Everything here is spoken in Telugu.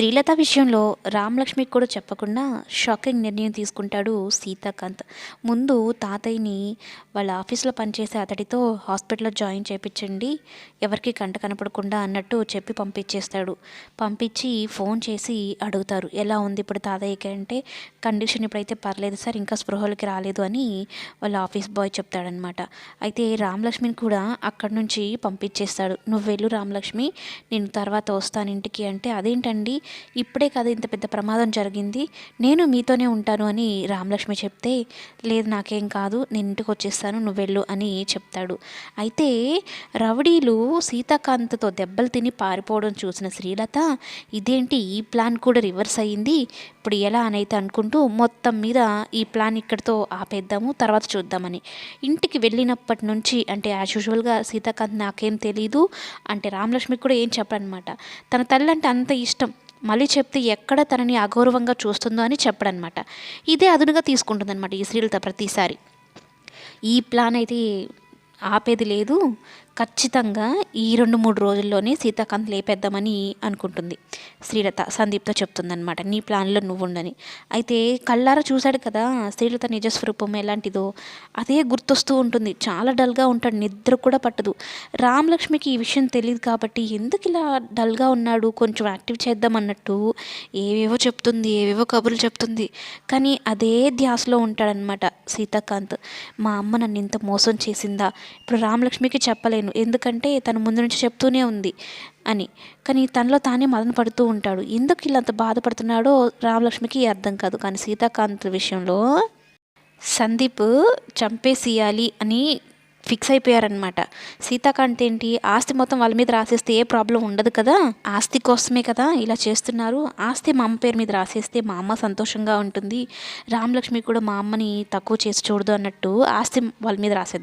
శ్రీలత విషయంలో రామలక్ష్మికి కూడా చెప్పకుండా షాకింగ్ నిర్ణయం తీసుకుంటాడు సీతాకాంత్. ముందు తాతయ్యని వాళ్ళ ఆఫీస్లో పనిచేసే అతడితో హాస్పిటల్లో జాయిన్ చేయించండి ఎవరికి కంట కనపడకుండా అన్నట్టు చెప్పి పంపించేస్తాడు. పంపించి ఫోన్ చేసి అడుగుతారు ఎలా ఉంది ఇప్పుడు తాతయ్యకి? అంటే కండిషన్ ఇప్పుడైతే పర్లేదు సార్ ఇంకా స్పృహలోకి రాలేదు అని వాళ్ళ ఆఫీస్ బాయ్ చెప్తాడనమాట. అయితే రామలక్ష్మిని కూడా అక్కడి నుంచి పంపించేస్తాడు. నువ్వు వెళ్ళు రామలక్ష్మి నేను తర్వాత వస్తాను ఇంటికి. అంటే అదేంటండి? ఇప్పుడే కదా ఇంత పెద్ద ప్రమాదం జరిగింది. నేను మీతోనే ఉంటాను అని రామలక్ష్మి చెప్తే లేదు నాకేం కాదు నేను ఇంటికి వచ్చేస్తాను నువ్వు వెళ్ళు అని చెప్తాడు. అయితే రౌడీలు సీతాకాంత్తో దెబ్బలు తిని పారిపోవడం చూసిన శ్రీలత ఇదేంటి ఈ ప్లాన్ కూడా రివర్స్ అయ్యింది? ఇప్పుడు ఎలా అని అయితే అనుకుంటూ మొత్తం మీద ఈ ప్లాన్ ఇక్కడితో ఆపేద్దాము తర్వాత చూద్దామని. ఇంటికి వెళ్ళినప్పటి నుంచి అంటే యాజ్ యూజువల్గా సీతాకాంత్ నాకేం తెలీదు అంటే రామలక్ష్మికి కూడా ఏం చెప్పడనమాట తన తల్లి అంటే అంత ఇష్టం. మళ్ళీ చెప్తే ఎక్కడ తనని అగౌరవంగా చూస్తుందో అని చెప్పడనమాట ఇదే అదునుగా తీసుకుంటుందన్నమాట ఈ శ్రీలత ప్రతిసారి. ఈ ప్లాన్ అయితే ఆపేది లేదు. ఖచ్చితంగా ఈ రెండు మూడు రోజుల్లోనే సీతాకాంత్ లేపేద్దామని అనుకుంటుంది. శ్రీలత సందీప్తో చెప్తుందనమాట నీ ప్లాన్లో నువ్వు ఉండని అయితే కళ్ళారా చూశాడు కదా శ్రీలత నిజస్వరూపం ఎలాంటిదో. అదే గుర్తొస్తూ ఉంటుంది చాలా డల్గా ఉంటాడు నిద్ర కూడా పట్టదు. రామలక్ష్మికి ఈ విషయం తెలియదు కాబట్టి ఎందుకు ఇలా డల్గా ఉన్నాడు కొంచెం యాక్టివ్ చేద్దాం అన్నట్టు ఏవేవో చెప్తుంది ఏవేవో కబుర్లు చెప్తుంది. కానీ అదే ధ్యాసలో ఉంటాడనమాట సీతాకాంత్. మా అమ్మ నన్ను ఇంత మోసం చేసిందా? ఇప్పుడు రామలక్ష్మికి చెప్పలేను? ఎందుకంటే తను ముందు నుంచి చెప్తూనే ఉంది అని. కానీ తనలో తానే మదన పడుతూ ఉంటాడు. ఎందుకు ఇలా అంత బాధపడుతున్నాడో రామలక్ష్మికి అర్థం కాదు. కానీ సీతాకాంత్ విషయంలో సందీప్ చంపేసేయాలి అని ఫిక్స్ అయిపోయారనమాట సీతాకాంత్ ఏంటి? ఆస్తి మొత్తం వాళ్ళ మీద రాసేస్తే ఏ ప్రాబ్లం ఉండదు కదా? ఆస్తి కోసమే కదా ఇలా చేస్తున్నారు. ఆస్తి మా అమ్మ పేరు మీద రాసేస్తే మా అమ్మ సంతోషంగా ఉంటుంది. రామలక్ష్మి కూడా మా అమ్మని తక్కువ చేసి చూడదు అన్నట్టు ఆస్తి వాళ్ళ మీద రాసేద్దాం